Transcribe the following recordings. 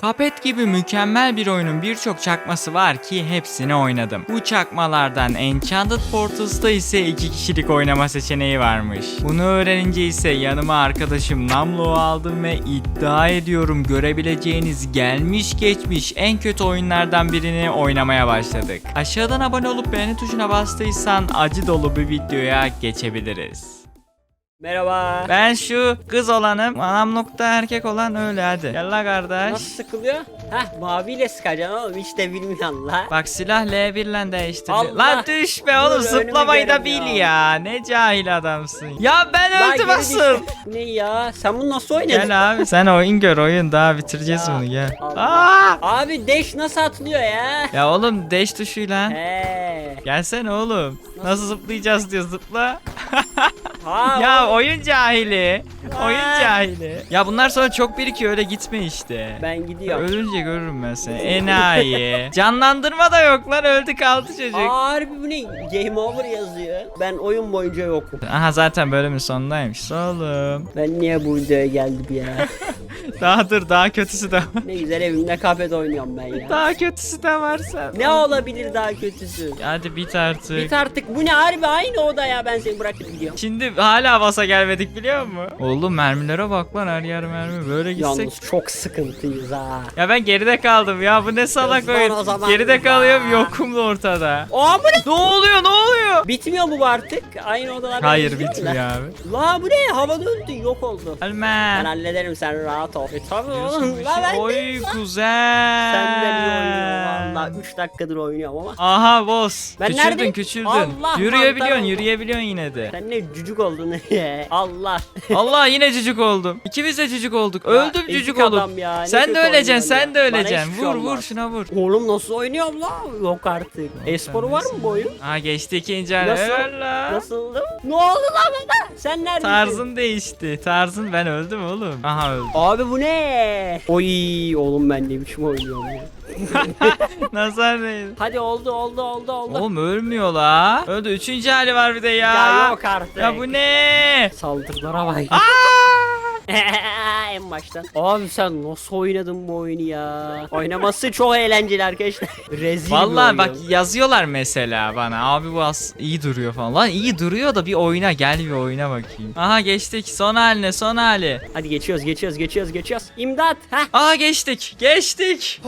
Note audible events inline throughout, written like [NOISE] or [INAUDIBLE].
Cuphead gibi mükemmel bir oyunun birçok çakması var ki hepsini oynadım. Bu çakmalardan Enchanted Portals'ta ise iki kişilik oynama seçeneği varmış. Bunu öğrenince ise yanıma arkadaşım Namlo'u aldım ve iddia ediyorum görebileceğiniz gelmiş geçmiş en kötü oyunlardan birini oynamaya başladık. Aşağıdan abone olup beğeni tuşuna bastıysan acı dolu bir videoya geçebiliriz. Merhaba. Ben şu kız olanım, anam nokta erkek olan öyle hadi. Gel la kardeş. Nasıl sıkılıyor? Heh maviyle sıkacaksın oğlum hiç de bilmiyorsun la. Bak silah L1 ile değiştir. Allah! Lan düşme oğlum Dur, zıplamayı da bil göremiyorum. ya. Ne cahil adamsın. Ya ben öldüm asıl. düştüm. Ne ya? Sen bunu nasıl oynadın? Gel abi sen oyun gör oyun daha bitireceğiz Ya, bunu gel. Allah. Aa! Abi dash nasıl atılıyor ya? Ya oğlum dash tuşuyla. He. Gelsene oğlum. Nasıl zıplayacağız diyor zıpla. Ha, ya oyun cahili. Oyun cahili. Ya bunlar sonra çok birikiyor öyle gitme işte. Ben gidiyorum. Ölünce görürüm ben seni. Enayi. Canlandırma da yok lan öldü kaldı çocuk. Aa, harbi bu ne? Game over yazıyor. Ben oyun boyunca yokum. Aha zaten bölümün sonundaymış. Oğlum. Ben niye bu videoya geldim ya? [LAUGHS] Daha dur daha kötüsü de var. ne güzel evimde kafede oynuyorum ben ya. Daha kötüsü de var sen. Ne olabilir daha kötüsü? Hadi bit artık. Bit artık bu ne harbi aynı oda ya ben seni bırakıp gidiyorum. Şimdi hala basa gelmedik biliyor musun? Oğlum mermilere bak lan her yer mermi. Böyle gitsek. Yalnız çok sıkıntıyız ha. Ya ben geride kaldım ya bu ne salak Hızlan oyun. zaman. Geride kalıyorum yokum da ortada. Aa bu ne? Ne oluyor ne oluyor? Bitmiyor mu bu artık? Aynı odalarda Hayır bitmiyor abi. La bu ne? Hava döndü yok oldu. Ben hallederim sen rahat ol. E tabi Diyorsun oğlum. La şey- ben Oy kuzen. Senden iyi oynuyorum valla. 3 dakikadır oynuyorum ama. Aha boss. Ben küçüldün neredeyim? küçüldün. Allah, yürüyebiliyorsun yürüyebiliyorsun yine de. Sen ne cücük oldun [LAUGHS] ya. Allah. Allah yine cücük oldum. İkimiz de cücük olduk. Öldüm cücük olup. ya, ne Sen kötü de öleceksin, oynuyorsun sen ya. de Bana öleceksin. hiçbir şey Vur vur olmaz. şuna vur. Oğlum nasıl oynuyorum la? Yok artık. Esporu var mı bu oyun? Aa geçti ikinci hali. Nasıl? Öyle. Nasıldı? Ne oldu lan bana? Sen neredesin? Tarzın değişti. Tarzın ben öldüm oğlum. Aha öldüm. Abi bu ne? Oy oğlum ben ne biçim oynuyorum ya. [LAUGHS] Nazar değil. Hadi oldu oldu oldu oldu. Oğlum ölmüyor la. Öldü. Üçüncü hali var bir de ya. Ya yok artık. Ya bu ne? Saldırılara bak. Aa! [LAUGHS] en baştan. Abi sen nasıl oynadın bu oyunu ya? Oynaması çok eğlenceli arkadaşlar. [LAUGHS] Rezil Vallahi bak yazıyorlar mesela bana. Abi bu as iyi duruyor falan. Lan iyi duruyor da bir oyuna gel bir oyuna bakayım. Aha geçtik. Son haline son hali. Hadi geçiyoruz geçiyoruz geçiyoruz geçiyoruz. İmdat. Heh. Aa geçtik. Geçtik.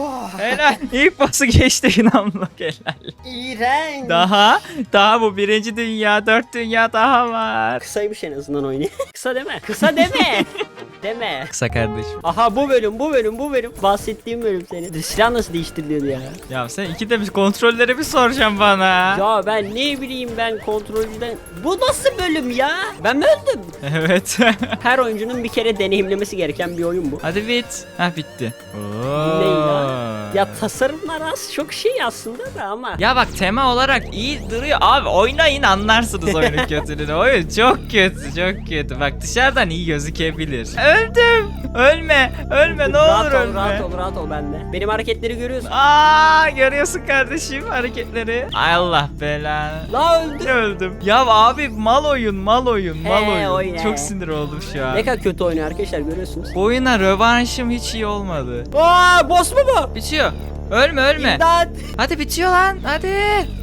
Helal. İlk bası geçtik inanla helal. İğrenç. Daha daha bu birinci dünya, dört dünya daha var. Kısaymış en azından oyunu. [LAUGHS] Kısa deme. Kısa deme. [LAUGHS] deme. Kısa kardeşim. Aha bu bölüm bu bölüm bu bölüm. Bahsettiğim bölüm senin. Silah nasıl değiştiriliyordu ya? Ya sen iki de bir kontrolleri mi soracaksın bana? Ya ben ne bileyim ben kontrolcüden. Bu nasıl bölüm ya? Ben mi öldüm? Evet. Her oyuncunun bir kere deneyimlemesi gereken bir oyun bu. Hadi bit. Ha bitti. Ne ya? Ya tasarımlar az çok şey aslında da ama. Ya bak tema olarak iyi duruyor. Abi oynayın anlarsınız oyunun [LAUGHS] kötülüğünü. Oyun çok kötü, çok kötü. Bak dışarıdan iyi gözükebilir. Öldüm. Ölme. Ölme ne rahat olur ol, ölme. rahat ol, rahat ol bende. Benim hareketleri görüyorsun. Aa görüyorsun kardeşim hareketleri. Ay Allah belanı. La öldü. Ne öldüm? Ya abi mal oyun, mal oyun, mal He, oyun. oyun. Çok sinir oldum şu an. Ne kadar kötü oynuyor arkadaşlar görüyorsunuz. Bu oyuna rövanşım hiç iyi olmadı. Aa boss mu bu? Bitiyor. Ölme ölme. İmdat. Hadi bitiyor lan. Hadi.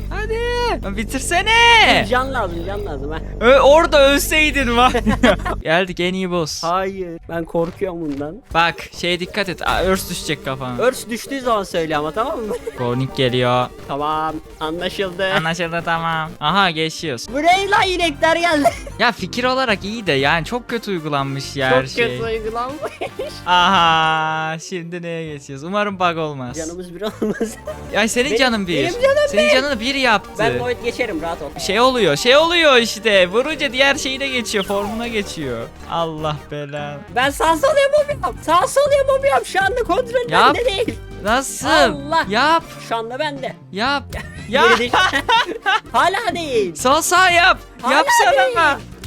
Hadi. Lan Bitirsene. Can lazım can lazım ha. Ö- orada ölseydin var. ya. [LAUGHS] Geldik en iyi boss. Hayır. Ben korkuyorum bundan. Bak şeye dikkat et. Aa, örs düşecek kafana. Örs düştüğü zaman söyle ama tamam mı? [LAUGHS] Kornik geliyor. tamam anlaşıldı. Anlaşıldı tamam. Aha geçiyoruz. Bu ne lan inekler geldi. [LAUGHS] Ya fikir olarak iyi de yani çok kötü uygulanmış ya her Çok şey. kötü uygulanmış. Aha şimdi neye geçiyoruz? Umarım bug olmaz. Canımız bir olmaz. Ya senin Benim- canın bir. benim canım senin canını bir yaptı. ben Void geçerim rahat ol. Şey oluyor, şey oluyor işte. Vurunca diğer şeyine geçiyor, formuna geçiyor. Allah belanı. Ben sağ sol yapamıyorum. Sağ sol yapamıyorum. Şu anda kontrol Yap. bende değil. Nasıl? Allah. Yap, Şu anda bende. yap. ya Geri değil. [LAUGHS] Hala değil. sağ sağ yap. Hala Yapsana değil.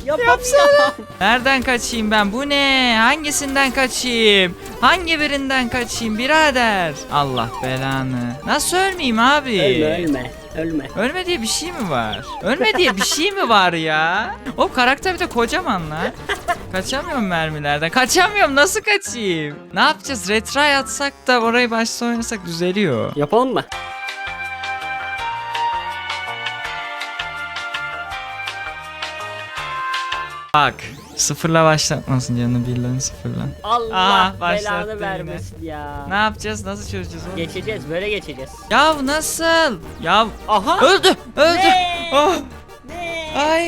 Yapamıyorum. Nereden kaçayım ben? Bu ne? Hangisinden kaçayım? Hangi birinden kaçayım birader? Allah belanı. Nasıl ölmeyeyim abi? ölme ölme. Ölme. Ölme diye bir şey mi var? Ölme diye bir şey mi var ya? O karakter bir de kocaman lan. Kaçamıyorum mermilerden. Kaçamıyorum. Nasıl kaçayım? Ne yapacağız? Retry atsak da orayı başta oynasak düzeliyor. Yapalım mı? Bak. Sıfırla başlatmasın canını birlerini sıfırla. Allah başlattı belanı yine. vermesin ya. Ne yapacağız? Nasıl çözeceğiz oğlum? Geçeceğiz böyle geçeceğiz. Ya nasıl? Ya Aha. öldü. Öldü. Ne? Oh. Ne? Ay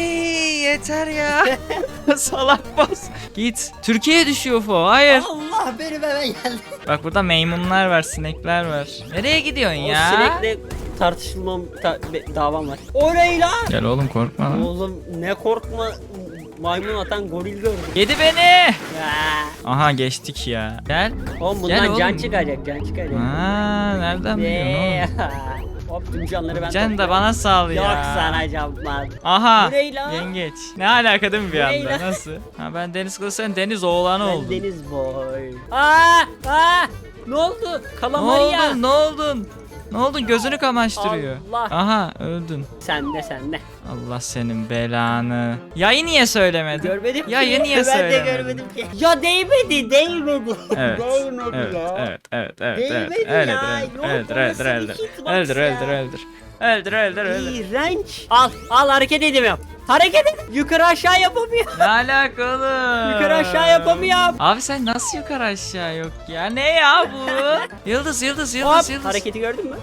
yeter ya. [LAUGHS] Salak bas. Git. Türkiye'ye düşüyor UFO. Hayır. Allah benim eve geldi. Bak burada maymunlar var, sinekler var. Nereye gidiyorsun ya? O sinekle tartışmam ta- be- davam var. O ne lan? Gel oğlum korkma lan. Oğlum ne korkma maymun atan goril gördüm. Yedi beni. Ya. Aha geçtik ya. Gel. Oğlum Gel bundan can oğlum. çıkacak can çıkacak. Aa, nereden biliyorsun oğlum? [LAUGHS] Hop tüm canları ben Can da topluyorum. bana sal ya. Yok sana canmaz. Aha. Bu ne lan? Yengeç. Ne alaka değil mi bir anda? lan? Nasıl? Ha ben deniz kızı sen deniz oğlanı Ben oldun. deniz boy. Aa! Aa! Ne oldu? Ne Kalamari ya. oldun? Ne oldun? Ne oldun? Gözünü kamaştırıyor. Allah. Aha öldün. Sende sende. Allah senin belanı. Yayı niye söylemedin? Görmedim ki. Yayı niye Ben de söylemedin? görmedim ki. Ya değmedi, değmedi. Evet. [LAUGHS] değmedi Evet, ya. evet, evet, evet, Değmedi evet. ya. Öldür, Yok, öldür, orası bir hitbox ya. öldür, öldür. Öldür, öldür, öldür. İğrenç. Al, al hareket edemiyorum. Hareket et. Yukarı aşağı yapamıyorum. Ne alaka oğlum? Yukarı aşağı yapamıyorum. Abi sen nasıl yukarı aşağı yok ya? Ne ya bu? [LAUGHS] yıldız, yıldız, yıldız, Hop, yıldız. hareketi gördün mü?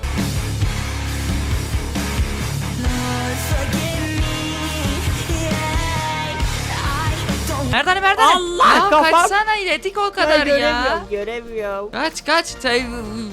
Nereden, nereden? Allah, ya, kafam. kaçsana etik o kadar ya. göremiyorum, göremiyorum. Kaç, kaç. Tay-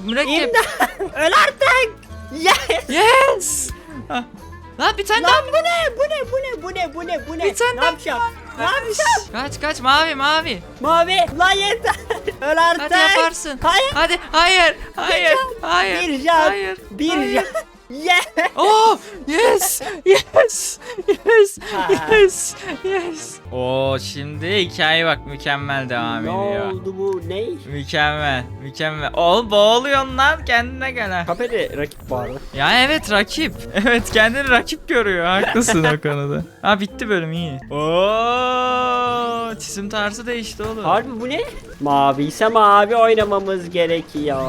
mürekkep. İmdat. Öl artık. Yes. Yes. Ah. [LAUGHS] Lan bir tane daha. Lan bu ne? Bu ne? Bu ne? Bu ne? Bu ne? Bu ne? Bir tane ne daha yapacağım? Ne yapacağım? Kaç, kaç. Mavi, mavi. Mavi. Lan yeter. [LAUGHS] Öl artık. Hadi yaparsın. Hayır. Hadi, hayır, hayır, hayır, Bir can. hayır. Bir hayır. can. Yes. Oh, yes, yes, yes, Ha. yes, yes. Oo, şimdi hikaye bak mükemmel devam ne ediyor. oldu bu? Ne? Mükemmel, mükemmel. Oğlum boğuluyorsun lan kendine gel. Kapede rakip bağırdı. Ya evet rakip. [LAUGHS] Evet kendini rakip görüyor. Haklısın o konuda. Ha bitti bölüm iyi. Oo, çizim tarzı değişti oğlum. Harbi bu ne? Mavi ise mavi oynamamız gerekiyor.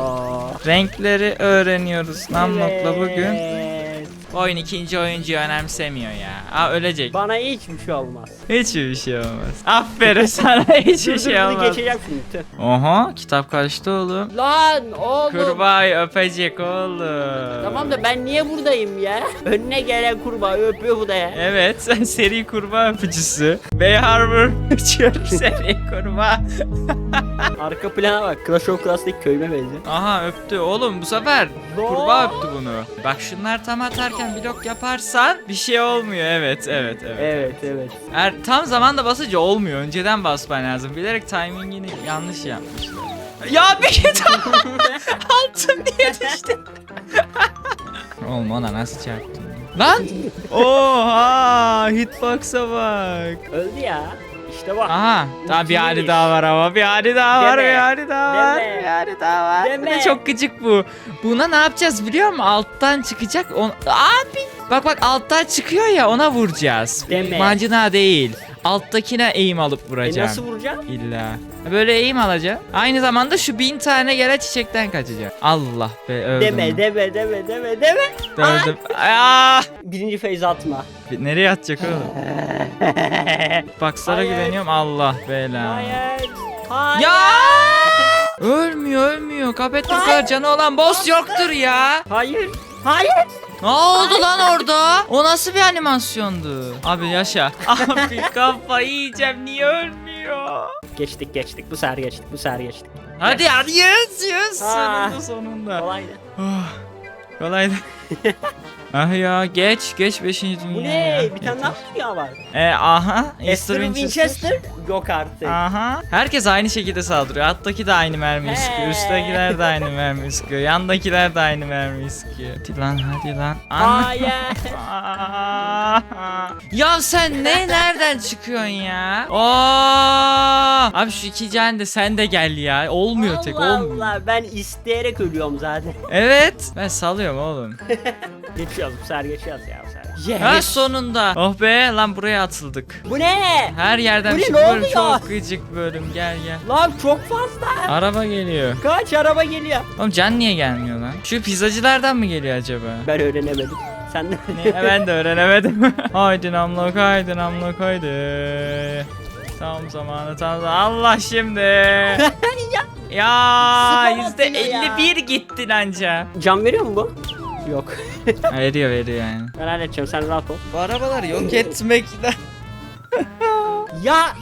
Renkleri öğreniyoruz. Namlokla bugün. Oyun ikinci oyuncuyu önemsemiyor ya. Aa ölecek. Bana hiçbir şey olmaz. Hiçbir şey olmaz. Aferin sana [LAUGHS] hiçbir şey bunu olmaz. geçeceğim şimdi. Oha kitap kaçtı oğlum. Lan oğlum. Kurbağayı öpecek oğlum. Tamam da ben niye buradayım ya? Önüne gelen kurbağa öpüyor bu da ya. Evet sen [LAUGHS] seri kurbağa öpücüsü. Bay Harbor uçuyor [LAUGHS] seri kurbağa. Arka plana bak. Clash of Clans'taki köyüme benziyor. Aha öptü oğlum bu sefer. Kurbağa öptü bunu. Bak şunlar tam atarken blok yaparsan bir şey olmuyor. Evet evet evet. Evet evet. Er, tam zamanda basınca olmuyor. Önceden basman lazım. Bilerek timingini yanlış yapmışlar. Ya bir git. [LAUGHS] Altın niye düştü? [LAUGHS] Oğlum ona nasıl çarptın? Lan! Oha! Hitbox'a bak. Öldü ya. İşte bak. Aha. Daha bir hali daha var ama bir hali daha var, Deme. bir hali daha var, Deme. bir hali daha var. Deme. De çok gıcık bu. Buna ne yapacağız biliyor musun? Alttan çıkacak. On... Abi! Bak bak alttan çıkıyor ya ona vuracağız. Deme. Macına değil. Alttakine eğim alıp E vuracağım. nasıl vuracağım? İlla. Böyle eğim alacağım. Aynı zamanda şu bin tane yere çiçekten kaçacağım. Allah be öldüm. Deme deme deme deme deme. Öldüm. Aa! Birinci feyz atma. Nereye atacak oğlum? [LAUGHS] Boxlara Hayır. güveniyorum. Allah bela. Hayır. Hayır. Ya! Ölmüyor ölmüyor. Kapet bu kadar canı olan boss yoktur ya. Hayır. Hayır. Ne oldu lan orada? O nasıl bir animasyondu? Abi yaşa. [LAUGHS] Abi kafayı yiyeceğim. Niye ölmüyor? Geçtik geçtik. Bu sefer geçtik. Bu sefer geçtik. Hadi hadi yes yes. Ah. Sonunda sonunda. Kolaydı. Oh, kolaydı. [LAUGHS] ah ya geç geç 5. dünya. Bu ne? Bir tane daha dünya var. E aha. Esther Winchester. Yok artık. Aha. Herkes aynı şekilde saldırıyor. Alttaki de aynı mermi sıkıyor. Üsttekiler de aynı mermi sıkıyor. Yandakiler de aynı mermi sıkıyor. Hadi lan hadi lan. Hayır. Aa! [LAUGHS] ya sen ne nereden çıkıyorsun ya? Oo! Abi şu iki can de sen de gel ya. Olmuyor tek Allah olmuyor. Allah ben isteyerek ölüyorum zaten. Evet. Ben salıyorum oğlum. [LAUGHS] geçiyoruz bu sefer geçiyoruz ya sefer. Yes. Ha sonunda. Oh be lan buraya atıldık. Bu ne? Her yerden Bu ne, ne bölüm oluyor? çok gıcık bölüm gel gel. Lan çok fazla. Araba geliyor. Kaç araba geliyor. Oğlum can niye gelmiyor lan? Şu pizzacılardan mı geliyor acaba? Ben öğrenemedim. Sen de Ne, ben de öğrenemedim. [LAUGHS] haydi namlok haydi namlok haydi. Tam zamanı tam zamanı. Allah şimdi. [LAUGHS] ya Sıkı yüzde ya. 51 gittin anca. Can veriyor mu bu? Yok. veriyor veriyor yani. ben halledeceğim sen rahat ol. Bu arabaları yok etmekten. Ya. [LAUGHS]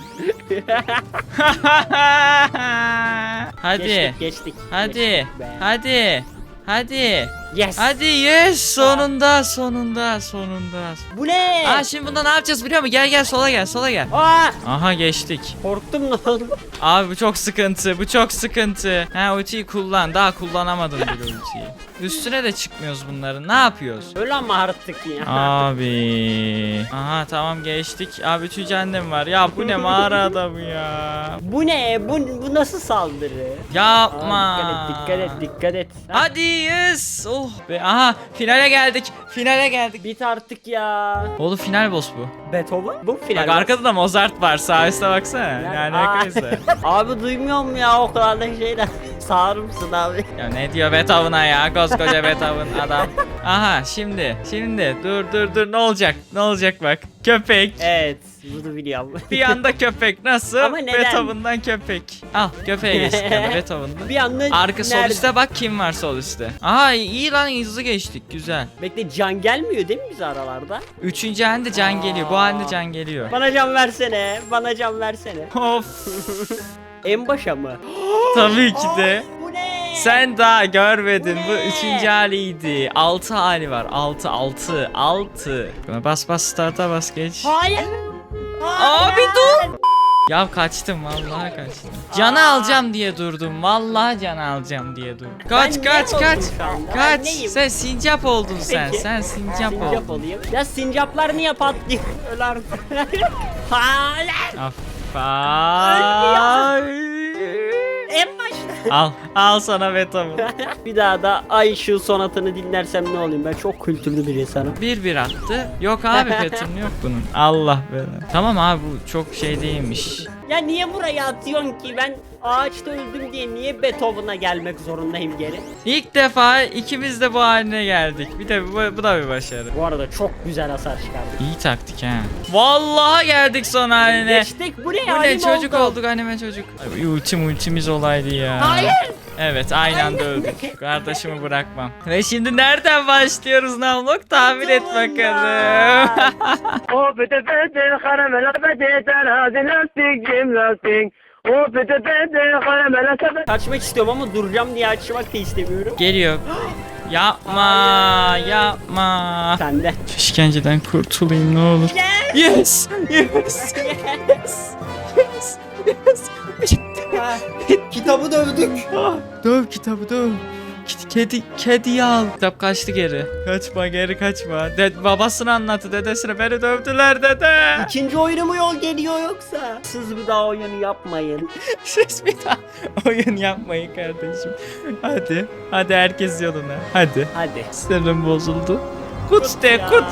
hadi. Geçtik geçtik. Hadi. Geçtik be. Hadi. Hadi. Yes. Hadi yes sonunda sonunda sonunda. Bu ne? Aa şimdi bunda ne yapacağız biliyor musun? Gel gel sola gel sola gel. Aa, Aha geçtik. korktum oldu? [LAUGHS] Abi bu çok sıkıntı. Bu çok sıkıntı. Ha ultiyi kullan. Daha kullanamadım bir ultiyi. Üstüne de çıkmıyoruz bunların. Ne yapıyoruz? Öyle ama artık ya. Abi. Aha tamam geçtik. Abi üçüncü annem var. Ya bu ne mağara adamı ya. Bu ne? Bu, bu nasıl saldırı? Yapma. Aa, dikkat et, dikkat et, dikkat et. Ha, Hadi yes. Oh be. Aha finale geldik. Finale geldik. Bit artık ya. Oğlum final boss bu. Beethoven? Bu final. Bak arkada da Mozart var. Sağ üstte baksana. Yani Aa. arkadaşlar. [LAUGHS] Abi duymuyorum ya o kadar da şeyden. Sağır mısın abi? Ya ne diyor Beethoven'a ya koskoca Beethoven adam. Aha şimdi şimdi dur dur dur ne olacak ne olacak bak köpek. Evet. Bunu biliyorum. Bir anda köpek nasıl? Ama neden? Beethoven'dan köpek. Al köpeğe geçtik ya da [LAUGHS] Beethoven'dan. bir anda Arka sol nerede- üstte bak kim var sol üstte. Aha iyi lan hızlı geçtik güzel. Bekle can gelmiyor değil mi bize aralarda? Üçüncü halde can geliyor bu halde can geliyor. Bana can versene. Bana can versene. Of [LAUGHS] En başa mı? tabii ki de. Sen daha görmedin. Bu Bu üçüncü haliydi. Altı hali var. Altı, altı, altı. Buna bas bas starta bas geç. Hayır. Abi dur. Ya kaçtım vallahi kaçtım. Canı alacağım diye durdum. Vallahi canı alacağım diye durdum. Kaç Ben kaç ne kaç. oldum şu anda? Ben Kaç. neyim? Sen sincap oldun sen. Peki. Sen sincap, Sincap oldun. olayım. Ya sincaplar niye patlıyor? Öler. [LAUGHS] Hayır. Affay. Al al sana Beethoven. [LAUGHS] bir daha da Ay Işığı sonatını dinlersem ne olayım? Ben çok kültürlü bir insanım. Bir bir attı. Yok abi [LAUGHS] pattern yok bunun. Allah be. Tamam abi bu çok şey değilmiş. Ya niye buraya atıyorsun ki? Ben ağaçta öldüm diye niye Beethoven'a gelmek zorundayım geri? İlk defa ikimiz de bu haline geldik. Bir de bu, bu da bir başarı. Bu arada çok güzel hasar çıkardık. İyi taktik ha. Vallahi geldik son haline. Geçtik. Bu ne Bu ne çocuk oldu? olduk anime çocuk. Ay, ultim ultimiz olaydı ya. Hayır. Evet aynı anda öldük. Kardeşimi bırakmam. Ve şimdi nereden başlıyoruz Namlok? Tahmin et bakalım. [LAUGHS] [LAUGHS] Kaçmak istiyorum ama duracağım diye açmak da istemiyorum. Geliyor. [GASPS] Yapma, yapma. Sende. Şu işkenceden kurtulayım ne olur. Yes! Yes! Yes! Yes! Yes! Kitabı dövdük. [GASPS] Döv kitabı döv. Kedi, kediyi al. Kitap kaçtı geri. Kaçma geri kaçma. De babasını anlattı dedesine beni dövdüler dede. İkinci oyunu mu yol geliyor yoksa? Siz bir daha oyunu yapmayın. [LAUGHS] Siz bir daha oyun yapmayın kardeşim. Hadi. Hadi herkes yoluna. Hadi. Hadi. Sinirim bozuldu. Kut de ya. kut.